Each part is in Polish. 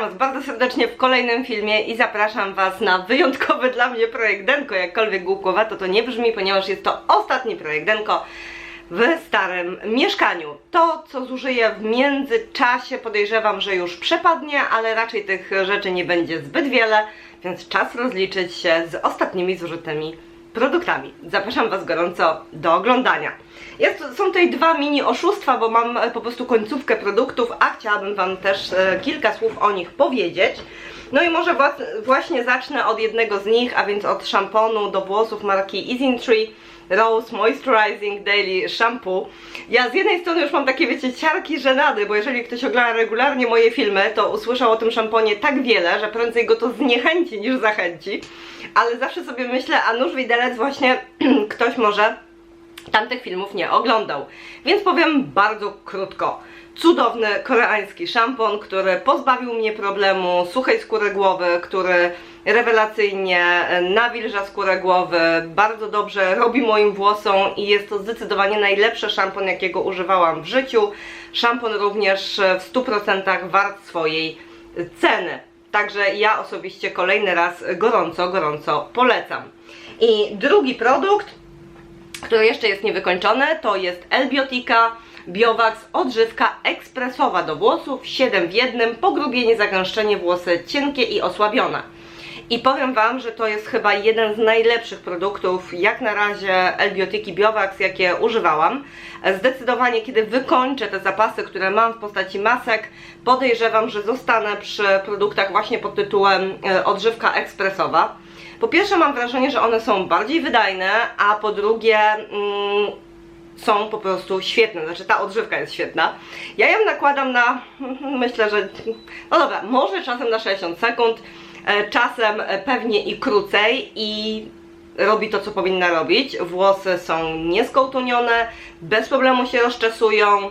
Witam Was bardzo serdecznie w kolejnym filmie i zapraszam Was na wyjątkowy dla mnie projekt Denko. Jakkolwiek głupkowato to nie brzmi, ponieważ jest to ostatni projekt Denko w starym mieszkaniu. To, co zużyję w międzyczasie, podejrzewam, że już przepadnie, ale raczej tych rzeczy nie będzie zbyt wiele, więc czas rozliczyć się z ostatnimi zużytymi produktami. Zapraszam Was gorąco do oglądania. Jest, są tutaj dwa mini oszustwa, bo mam e, po prostu końcówkę produktów, a chciałabym Wam też e, kilka słów o nich powiedzieć. No i może wła- właśnie zacznę od jednego z nich, a więc od szamponu do włosów marki Easintree Rose Moisturizing Daily Shampoo. Ja z jednej strony już mam takie, wiecie, ciarki żenady, bo jeżeli ktoś ogląda regularnie moje filmy, to usłyszał o tym szamponie tak wiele, że prędzej go to zniechęci niż zachęci. Ale zawsze sobie myślę, a nuż widelec właśnie ktoś może tamtych filmów nie oglądał. Więc powiem bardzo krótko. Cudowny koreański szampon, który pozbawił mnie problemu suchej skóry głowy, który rewelacyjnie nawilża skórę głowy, bardzo dobrze robi moim włosom i jest to zdecydowanie najlepszy szampon, jakiego używałam w życiu. Szampon również w 100% wart swojej ceny. Także ja osobiście kolejny raz gorąco, gorąco polecam. I drugi produkt, które jeszcze jest niewykończone, to jest Elbiotika Biowax odżywka ekspresowa do włosów, 7 w jednym, pogrubienie, zagęszczenie, włosy cienkie i osłabione. I powiem Wam, że to jest chyba jeden z najlepszych produktów, jak na razie Elbiotyki Biowax, jakie używałam. Zdecydowanie, kiedy wykończę te zapasy, które mam w postaci masek, podejrzewam, że zostanę przy produktach właśnie pod tytułem e, odżywka ekspresowa. Po pierwsze mam wrażenie, że one są bardziej wydajne, a po drugie mm, są po prostu świetne, znaczy ta odżywka jest świetna. Ja ją nakładam na, myślę, że, no dobra, może czasem na 60 sekund, czasem e, pewnie i krócej i robi to, co powinna robić. Włosy są nieskołtunione, bez problemu się rozczesują,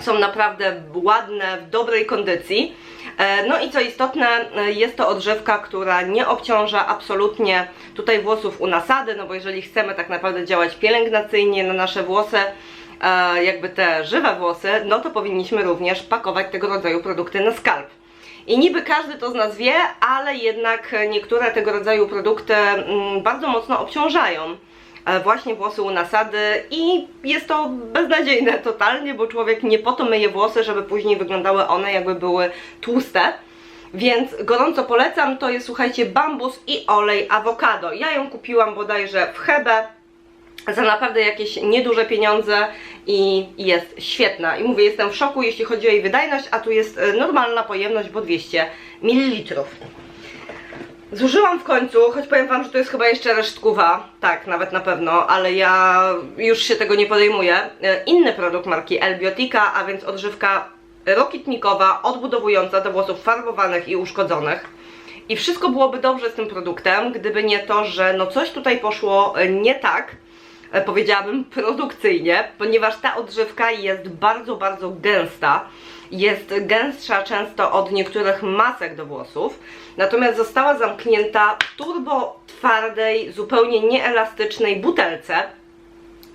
są naprawdę ładne, w dobrej kondycji. E, No i co istotne, e, jest to odżywka, która nie obciąża absolutnie tutaj włosów u nasady, no bo jeżeli chcemy tak naprawdę działać pielęgnacyjnie na nasze włosy, e, jakby te żywe włosy, no to powinniśmy również pakować tego rodzaju produkty na skalp. I niby każdy to z nas wie, ale jednak niektóre tego rodzaju produkty mm, bardzo mocno obciążają e, właśnie włosy u nasady i jest to beznadziejne totalnie, bo człowiek nie po to myje włosy, żeby później wyglądały one jakby były tłuste. Więc gorąco polecam, to jest słuchajcie bambus i olej awokado. Ja ją kupiłam bodajże w Hebe za naprawdę jakieś nieduże pieniądze i jest świetna. I mówię, jestem w szoku jeśli chodzi o jej wydajność, a tu jest e, normalna pojemność, bo 200 ml. Zużyłam w końcu, choć powiem Wam, że to jest chyba jeszcze resztkuwa, tak, nawet na pewno, ale ja już się tego nie podejmuję. E, Inny produkt marki Elbiotika, a więc odżywka rokitnikowa, odbudowująca do włosów farbowanych i uszkodzonych. I wszystko byłoby dobrze z tym produktem, gdyby nie to, że no coś tutaj poszło e, nie tak, powiedziałabym produkcyjnie, ponieważ ta odżywka jest bardzo, bardzo gęsta. Jest gęstsza często od niektórych masek do włosów, natomiast została zamknięta w turbo twardej, zupełnie nieelastycznej butelce.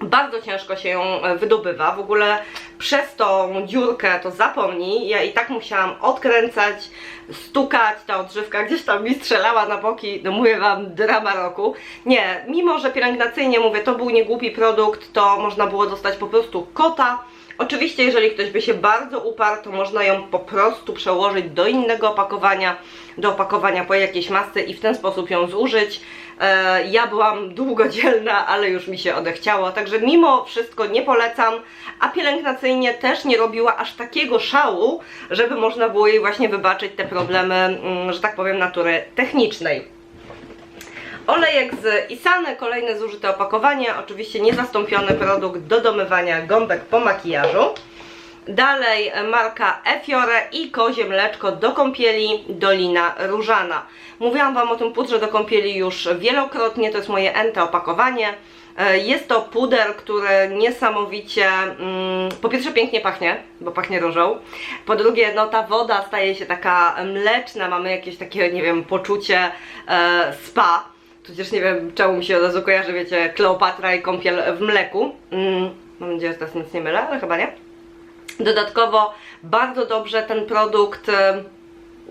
Bardzo ciężko się ją e, wydobywa. W ogóle przez tą dziurkę to zapomnij. Ja i tak musiałam odkręcać, stukać. Ta odżywka gdzieś tam mi strzelała na boki. No mówię wam, drama roku. Nie, mimo że pielęgnacyjnie mówię, to był niegłupi produkt, to można było dostać po prostu kota. Oczywiście, jeżeli ktoś by się bardzo uparł, to można ją po prostu przełożyć do innego opakowania, do opakowania po jakiejś masce i w ten sposób ją zużyć. E, ja byłam długodzielna, ale już mi się odechciało, także mimo wszystko nie polecam, a pielęgnacyjnie też nie robiła aż takiego szału, żeby można było jej właśnie wybaczyć te problemy, mm, że tak powiem, natury technicznej. Olejek z Isany, kolejne zużyte opakowanie, oczywiście niezastąpiony produkt do domywania gąbek po makijażu. Dalej marka Efiore i kozie mleczko do kąpieli Dolina Różana. Mówiłam Wam o tym pudrze do kąpieli już wielokrotnie, to jest moje ente opakowanie. E, Jest to puder, który niesamowicie, mm, po pierwsze pięknie pachnie, bo pachnie różą. Po drugie, no ta woda staje się taka mleczna, mamy jakieś takie, nie wiem, poczucie e, spa. Przecież nie wiem, czemu mi się od razu kojarzy, wiecie, Kleopatra i kąpiel w mleku. Mm, mam nadzieję, że teraz nic nie mylę, ale chyba nie. Dodatkowo bardzo dobrze ten produkt e,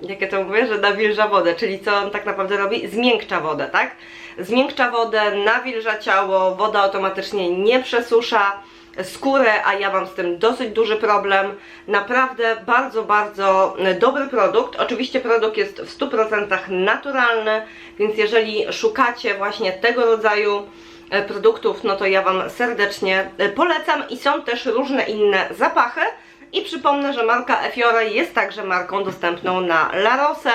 jak ja to mówię, że nawilża wodę, czyli co on tak naprawdę robi? Zmiękcza wodę, tak? Zmiękcza wodę, nawilża ciało, woda automatycznie nie przesusza skórę, a ja mam z tym dosyć duży problem. Naprawdę bardzo, bardzo dobry produkt. Oczywiście produkt jest w 100% naturalny, więc jeżeli szukacie właśnie tego rodzaju produktów, no to ja Wam serdecznie e, polecam i są też różne inne zapachy. I przypomnę, że marka Efiore jest także marką dostępną na La Rose,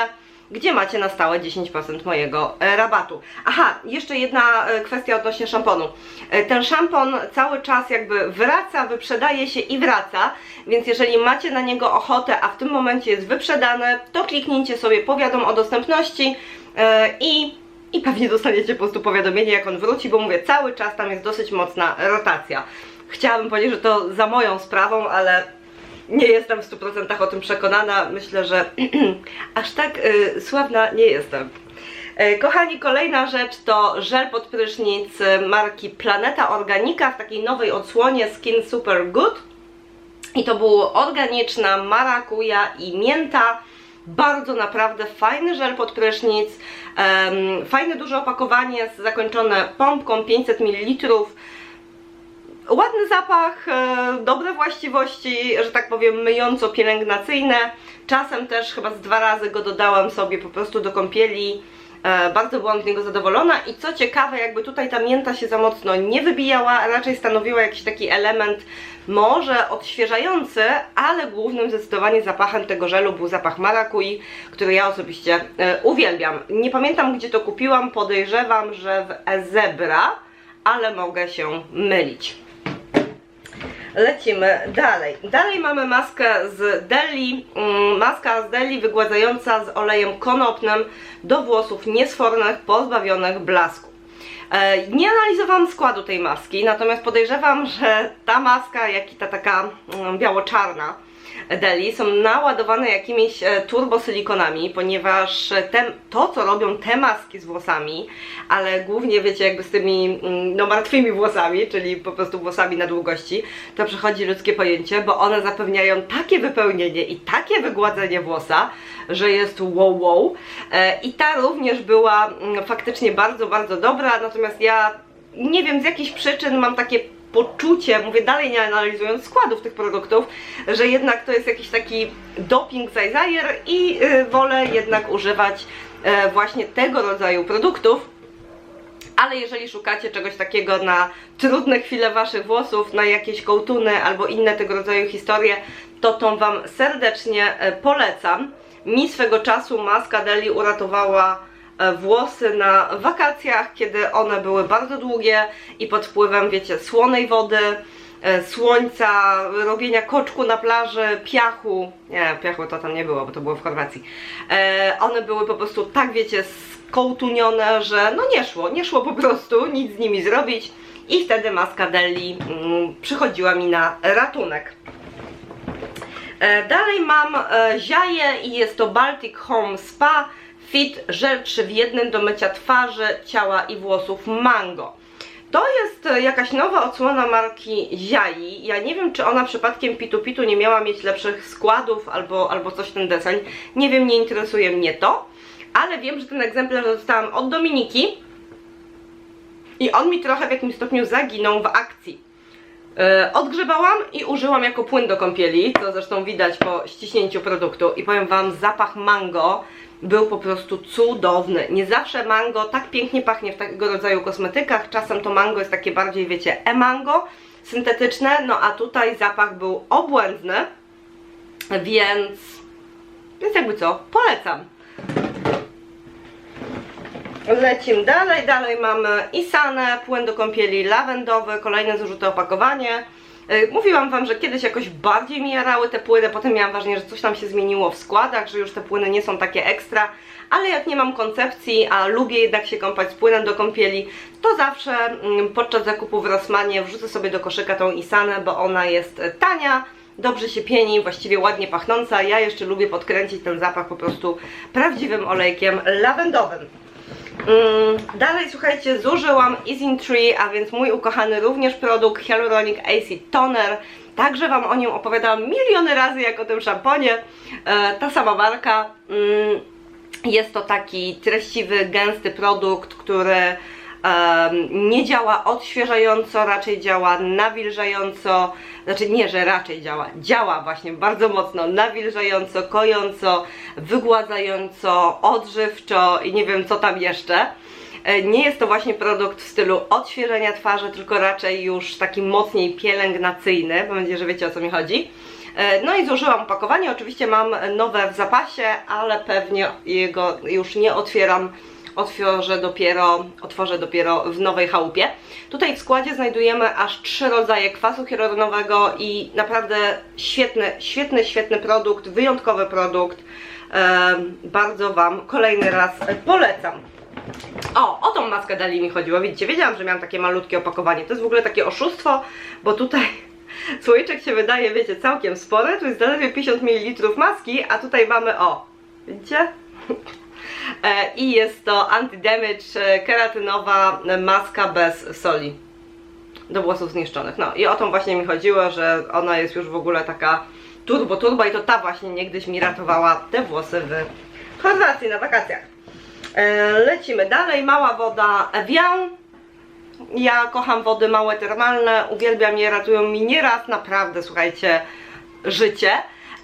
gdzie macie na stałe 10% mojego e, rabatu. Aha, jeszcze jedna e, kwestia odnośnie szamponu. E, Ten szampon cały czas jakby wraca, wyprzedaje się i wraca, więc jeżeli macie na niego ochotę, a w tym momencie jest wyprzedany, to kliknijcie sobie powiadom o dostępności e, i i pewnie dostaniecie po prostu powiadomienie, jak on wróci, bo mówię, cały czas tam jest dosyć mocna rotacja. Chciałabym powiedzieć, że to za moją sprawą, ale nie jestem w 100% o tym przekonana. Myślę, że aż tak y, sławna nie jestem. E, Kochani, kolejna rzecz to żel pod prysznic marki Planeta Organika w takiej nowej odsłonie Skin Super Good. I to było organiczna marakuja i mięta. Bardzo naprawdę fajny żel pod prysznic. em, fajne duże opakowanie zakończone pompką 500 ml. Ładny zapach, e, dobre właściwości, że tak powiem, myjąco-pielęgnacyjne. Czasem też chyba z dwa razy go dodałam sobie po prostu do kąpieli. E, Bardzo byłam z niego zadowolona i co ciekawe, jakby tutaj ta mięta się za mocno nie wybijała, raczej stanowiła jakiś taki element może odświeżający, ale głównym zdecydowanie zapachem tego żelu był zapach marakui, który ja osobiście e, uwielbiam. Nie pamiętam gdzie to kupiłam, podejrzewam, że w Ezebra, ale mogę się mylić. Lecimy dalej. Dalej mamy maskę z Deli. Mm, Maska z Deli wygładzająca z olejem konopnym do włosów niesfornych, pozbawionych blasku. E, Nie analizowałam składu tej maski, natomiast podejrzewam, że ta maska, jak i ta taka mm, biało-czarna Deli są naładowane jakimiś e, turbosilikonami, ponieważ e, te, to, co robią te maski z włosami, ale głównie wiecie, jakby z tymi mm, no, martwymi włosami, czyli po prostu włosami na długości, to przechodzi ludzkie pojęcie, bo one zapewniają takie wypełnienie i takie wygładzenie włosa, że jest wow wow. E, I ta również była mm, faktycznie bardzo, bardzo dobra, natomiast ja nie wiem z jakichś przyczyn mam takie poczucie, mówię dalej nie analizując składów tych produktów, że jednak to jest jakiś taki doping zajzajer i y, wolę jednak używać y, właśnie tego rodzaju produktów. Ale jeżeli szukacie czegoś takiego na trudne chwile waszych włosów, na jakieś kołtuny albo inne tego rodzaju historie, to tą wam serdecznie e, polecam. Mi swego czasu maska Deli uratowała włosy na wakacjach, kiedy one były bardzo długie i pod wpływem, wiecie, słonej wody, e, słońca, robienia koczku na plaży, piachu, nie, piachu to tam nie było, bo to było w Chorwacji, e, one były po prostu tak, wiecie, skołtunione, że no nie szło, nie szło po prostu nic z nimi zrobić. I wtedy maska Deli mm, przychodziła mi na ratunek. E, Dalej mam e, ziaję i jest to Baltic Home Spa Fit Żel 3 w jednym do mycia twarzy, ciała i włosów Mango. To jest e, jakaś nowa odsłona marki Ziai. Ja nie wiem, czy ona przypadkiem Pitu Pitu nie miała mieć lepszych składów albo, albo coś ten deseń. Nie wiem, nie interesuje mnie to. Ale wiem, że ten egzemplarz dostałam od Dominiki. I on mi trochę w jakimś stopniu zaginął w akcji. E, Odgrzebałam i użyłam jako płyn do kąpieli, co zresztą widać po ściśnięciu produktu i powiem Wam, zapach mango był po prostu cudowny. Nie zawsze mango tak pięknie pachnie w takiego rodzaju kosmetykach, czasem to mango jest takie bardziej, wiecie, e-mango, syntetyczne, no a tutaj zapach był obłędny, więc, więc jakby co, polecam. Lecimy dalej, dalej mamy Isanę, płyn do kąpieli lawendowy, kolejne zużyte opakowanie. Yy, Mówiłam Wam, że kiedyś jakoś bardziej mi jarały te płyny, potem miałam wrażenie, że coś tam się zmieniło w składach, że już te płyny nie są takie ekstra, ale jak nie mam koncepcji, a lubię jednak się kąpać z płynem do kąpieli, to zawsze mm, podczas zakupu w Rossmanie wrzucę sobie do koszyka tą Isanę, bo ona jest e, tania, dobrze się pieni, właściwie ładnie pachnąca. Ja jeszcze lubię podkręcić ten zapach po prostu prawdziwym olejkiem lawendowym. Mm, Dalej słuchajcie, zużyłam Isin Tree, a więc mój ukochany również produkt Hyaluronic Acid Toner. Także Wam o nim opowiadałam miliony razy, jak o tym szamponie. E, ta sama marka. Mm, jest to taki treściwy, gęsty produkt, który nie działa odświeżająco, raczej działa nawilżająco, znaczy nie, że raczej działa, działa właśnie bardzo mocno nawilżająco, kojąco, wygładzająco, odżywczo i nie wiem co tam jeszcze. E, Nie jest to właśnie produkt w stylu odświeżenia twarzy, tylko raczej już taki mocniej pielęgnacyjny. Mam nadzieję, że wiecie o co mi chodzi. E, No i zużyłam opakowanie. Oczywiście mam nowe w zapasie, ale pewnie jego już nie otwieram. Otworzę dopiero, otworzę dopiero w nowej chałupie. Tutaj w składzie znajdujemy aż trzy rodzaje kwasu hialuronowego i naprawdę świetny, świetny, świetny produkt, wyjątkowy produkt. Bardzo Wam kolejny raz polecam. O, o tą maskę dali mi chodziło, widzicie, wiedziałam, że miałam takie malutkie opakowanie, to jest w ogóle takie oszustwo, bo tutaj słoiczek się wydaje, wiecie, całkiem spory, tu jest zaledwie 50 ml maski, a tutaj mamy, o, widzicie? E, I jest to anti-damage e, keratynowa maska bez soli do włosów zniszczonych. No i o tą właśnie mi chodziło, że ona jest już w ogóle taka turbo turbo i to ta właśnie niegdyś mi ratowała te włosy w Chorwacji na wakacjach. E, Lecimy dalej, mała woda Evian. Ja kocham wody małe termalne, uwielbiam je, ratują mi nieraz naprawdę, słuchajcie, życie.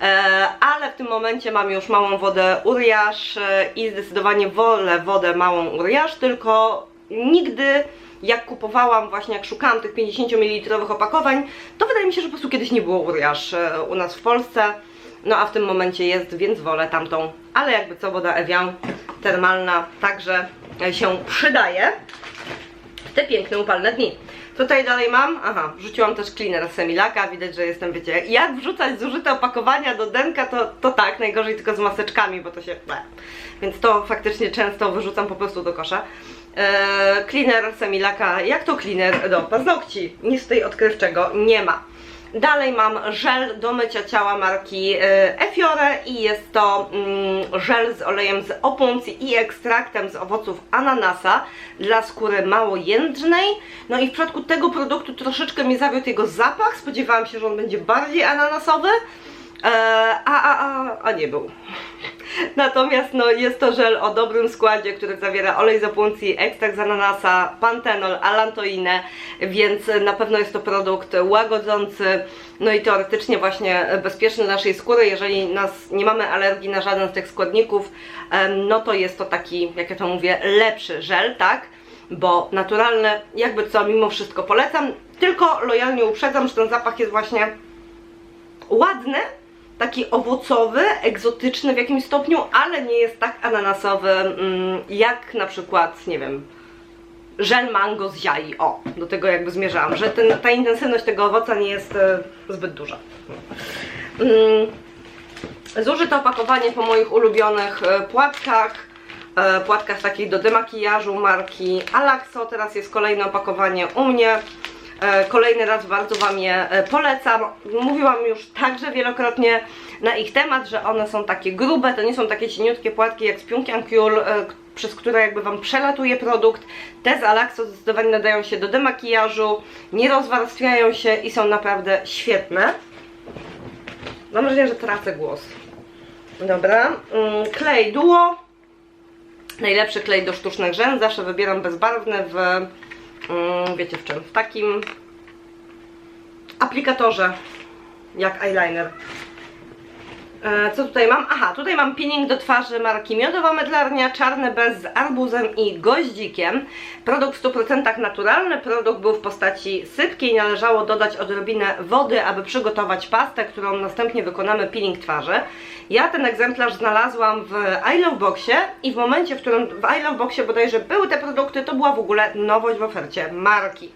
E, Ale w tym momencie mam już małą wodę Uriaż e, i zdecydowanie wolę wodę małą Uriaż, tylko nigdy jak kupowałam właśnie, jak szukałam tych 50 ml opakowań, to wydaje mi się, że po prostu kiedyś nie było Uriaż e, u nas w Polsce. No a w tym momencie jest, więc wolę tamtą. Ale jakby co, woda Evian termalna także się przydaje w te piękne upalne dni. Tutaj dalej mam? Aha, wrzuciłam też cleaner z Semilaka, widać, że jestem, wiecie, jak wrzucać zużyte opakowania do denka, to, to tak, najgorzej tylko z maseczkami, bo to się... Bleh. Więc to faktycznie często wyrzucam po prostu do kosza. Eee, cleaner Semilaka, jak to cleaner do paznokci? Nic tutaj odkrywczego nie ma. Dalej mam żel do mycia ciała marki e, Efiore i jest to mm, żel z olejem z opuncji i ekstraktem z owoców ananasa dla skóry małojędrnej. No i w przypadku tego produktu troszeczkę mi zawiódł jego zapach, spodziewałam się, że on będzie bardziej ananasowy, a, a, a, a nie był. Natomiast no, jest to żel o dobrym składzie, który zawiera olej z opuncji, ekstrakt z ananasa, pantenol, alantoinę, więc na pewno jest to produkt łagodzący, no i teoretycznie właśnie bezpieczny dla naszej skóry. Jeżeli nas nie mamy alergii na żaden z tych składników, no to jest to taki, jak ja to mówię, lepszy żel, tak? Bo naturalny, jakby co, mimo wszystko polecam, tylko lojalnie uprzedzam, że ten zapach jest właśnie ładny, taki owocowy, egzotyczny w jakimś stopniu, ale nie jest tak ananasowy mm, jak na przykład, nie wiem, żel mango z jai. O, do tego jakby zmierzałam, że ten, ta intensywność tego owoca nie jest e, zbyt duża. Mm, zużyte opakowanie po moich ulubionych e, płatkach. E, płatkach takich do demakijażu marki Alaxo. Teraz jest kolejne opakowanie u mnie. E, Kolejny raz bardzo Wam je e, polecam. Mówiłam już także wielokrotnie na ich temat, że one są takie grube, to nie są takie cieniutkie płatki jak z Pyongyang Yul, e, przez które jakby Wam przelatuje produkt. Te z Alaxo zdecydowanie nadają się do demakijażu, nie rozwarstwiają się i są naprawdę świetne. Mam wrażenie, że tracę głos. Dobra, mm, klej Duo. Najlepszy klej do sztucznych rzęs, zawsze wybieram bezbarwny w, wiecie w czym, w takim aplikatorze jak eyeliner. E, Co tutaj mam? Aha, tutaj mam peeling do twarzy marki Miodowa Mydlarnia, czarny bez z arbuzem i goździkiem. Produkt w 100% naturalny, produkt był w postaci sypkiej, należało dodać odrobinę wody, aby przygotować pastę, którą następnie wykonamy peeling twarzy. Ja ten egzemplarz znalazłam w I Love Boxie i w momencie, w którym w I Love Boxie bodajże były te produkty, to była w ogóle nowość w ofercie marki.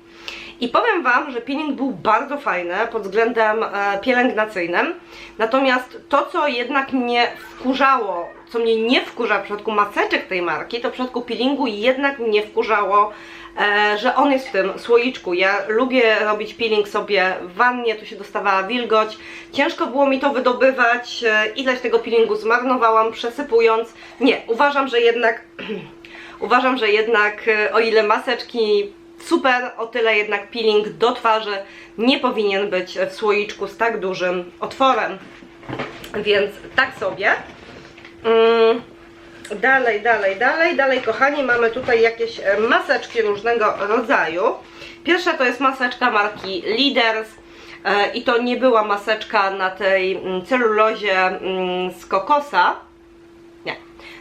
I powiem Wam, że peeling był bardzo fajny pod względem e, pielęgnacyjnym. Natomiast to, co jednak mnie wkurzało, co mnie nie wkurza w przypadku maseczek tej marki, to w przypadku peelingu jednak mnie wkurzało, e, że on jest w tym słoiczku. Ja lubię robić peeling sobie w wannie, tu się dostawała wilgoć. Ciężko było mi to wydobywać, e, ileś tego peelingu zmarnowałam przesypując. Nie, uważam, że jednak uważam, że jednak o ile maseczki super, o tyle jednak peeling do twarzy nie powinien być w słoiczku z tak dużym otworem. Więc tak sobie. Mm, Dalej, dalej, dalej, dalej, kochani, mamy tutaj jakieś e, maseczki różnego rodzaju. Pierwsza to jest maseczka marki Leaders e, i to nie była maseczka na tej mm, celulozie mm, z kokosa.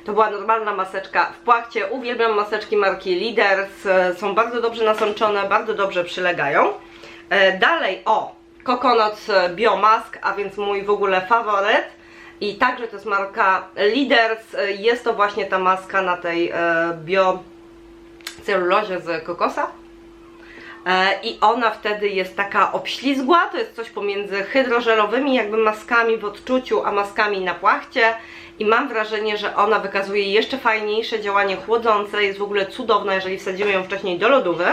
To była normalna maseczka w płachcie. Uwielbiam maseczki marki Leaders, e, są bardzo dobrze nasączone, bardzo dobrze przylegają. E, Dalej, o, Coconut Biomask, a więc mój w ogóle faworyt. I także to jest marka Leaders. E, Jest to właśnie ta maska na tej e, bio celulozie z kokosa. E, I ona wtedy jest taka obślizgła, to jest coś pomiędzy hydrożelowymi jakby maskami w odczuciu, a maskami na płachcie. I mam wrażenie, że ona wykazuje jeszcze fajniejsze działanie chłodzące, jest w ogóle cudowna, jeżeli wsadzimy ją wcześniej do lodówy.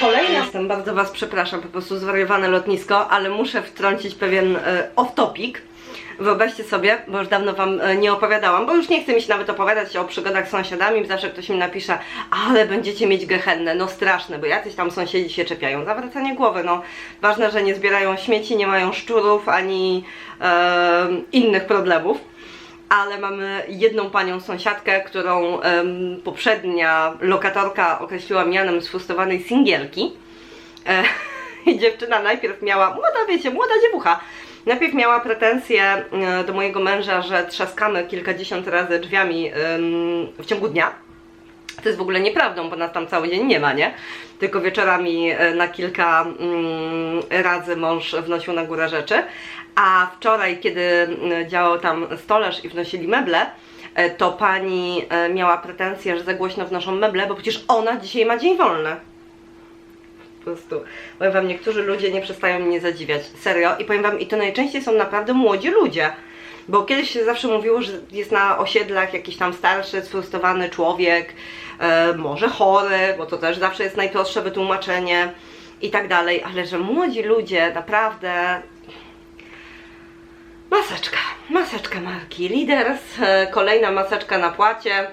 Kolejna, jestem bardzo Was przepraszam, po prostu zwariowane lotnisko, ale muszę wtrącić pewien e, off-topic. Wyobraźcie sobie, bo już dawno Wam e, nie opowiadałam, bo już nie chcę mi się nawet opowiadać o przygodach z sąsiadami, zawsze ktoś mi napisze, ale będziecie mieć gehennę, no straszne, bo jacyś tam sąsiedzi się czepiają. Zawracanie głowy, no ważne, że nie zbierają śmieci, nie mają szczurów ani e, innych problemów ale mamy jedną panią sąsiadkę, którą poprzednia lokatorka określiła mianem sfustowanej singielki. E, I dziewczyna najpierw miała, młoda wiecie, młoda dziewucha, najpierw miała pretensje e, do mojego męża, że trzaskamy kilkadziesiąt razy drzwiami w ciągu dnia. To jest w ogóle nieprawdą, bo nas tam cały dzień nie ma, nie? Tylko wieczorami e, na kilka mm, razy mąż wnosił na górę rzeczy. A wczoraj, kiedy mm, działał tam stolarz i wnosili meble, e, to pani e, miała pretensję, że za głośno wnoszą meble, bo przecież ona dzisiaj ma dzień wolny. Prostu, powiem wam, niektórzy ludzie nie przestają mnie zadziwiać, serio. I powiem wam, i to najczęściej są naprawdę młodzi ludzie. Bo kiedyś się zawsze mówiło, że jest na osiedlach jakiś tam starszy, sfrustrowany człowiek, e, może chory, bo to też zawsze jest najprostsze wytłumaczenie i tak dalej, ale że młodzi ludzie naprawdę Maseczka, maseczka marki Leaders, e, kolejna maseczka na płacie,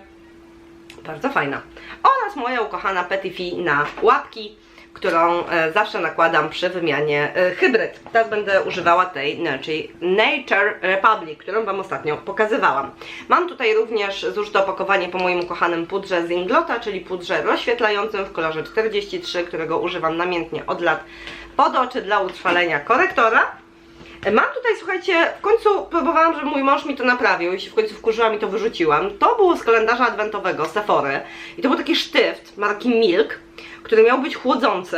bardzo fajna. Oraz moja ukochana Petifi na łapki, którą e, zawsze nakładam przy wymianie e, hybryd. Teraz będę używała tej, czyli Nature Republic, którą Wam ostatnio pokazywałam. Mam tutaj również zużyte opakowanie po moim ukochanym pudrze z Inglota, czyli pudrze rozświetlającym w kolorze 43, którego używam namiętnie od lat pod oczy dla utrwalenia korektora. Mam tutaj, słuchajcie, w końcu próbowałam, żeby mój mąż mi to naprawił i się w końcu wkurzyłam i to wyrzuciłam. To było z kalendarza adwentowego Sephory i to był taki sztyft marki Milk, który miał być chłodzący,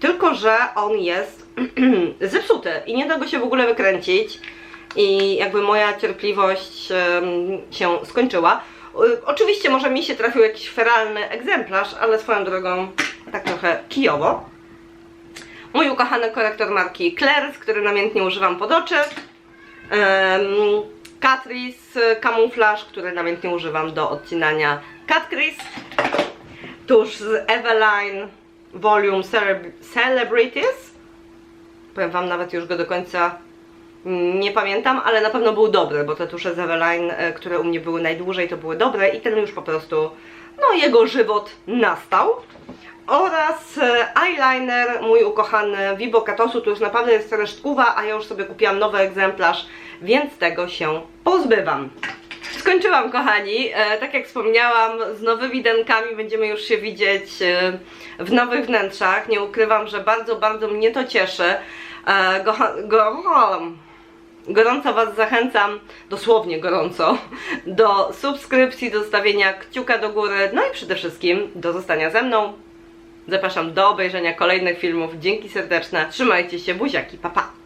tylko że on jest zepsuty i nie da go się w ogóle wykręcić i jakby moja cierpliwość się skończyła. Y, Oczywiście może mi się trafił jakiś feralny egzemplarz, ale swoją drogą tak trochę kijowo. Mój ukochany korektor marki Claire's, który namiętnie używam pod oczy. Um, Catrice Camouflage, który namiętnie używam do odcinania cut crease. Tuż z Eveline Volume Celeb- Celebrities. Powiem Wam, nawet już go do końca nie pamiętam, ale na pewno był dobry, bo te tusze z Eveline, e, które u mnie były najdłużej, to były dobre i ten już po prostu, no jego żywot nastał oraz e, eyeliner, mój ukochany Vibo Katosu, to już naprawdę jest resztkuwa, a ja już sobie kupiłam nowy egzemplarz, więc tego się pozbywam. Skończyłam kochani, e, tak jak wspomniałam, z nowymi denkami będziemy już się widzieć e, w nowych wnętrzach, nie ukrywam, że bardzo, bardzo mnie to cieszy. Go, go, Gorąco Was zachęcam, dosłownie gorąco, do subskrypcji, do zostawienia kciuka do góry, no i przede wszystkim do zostania ze mną. Zapraszam do obejrzenia kolejnych filmów. Dzięki serdeczne. Trzymajcie się, buziaki, pa pa!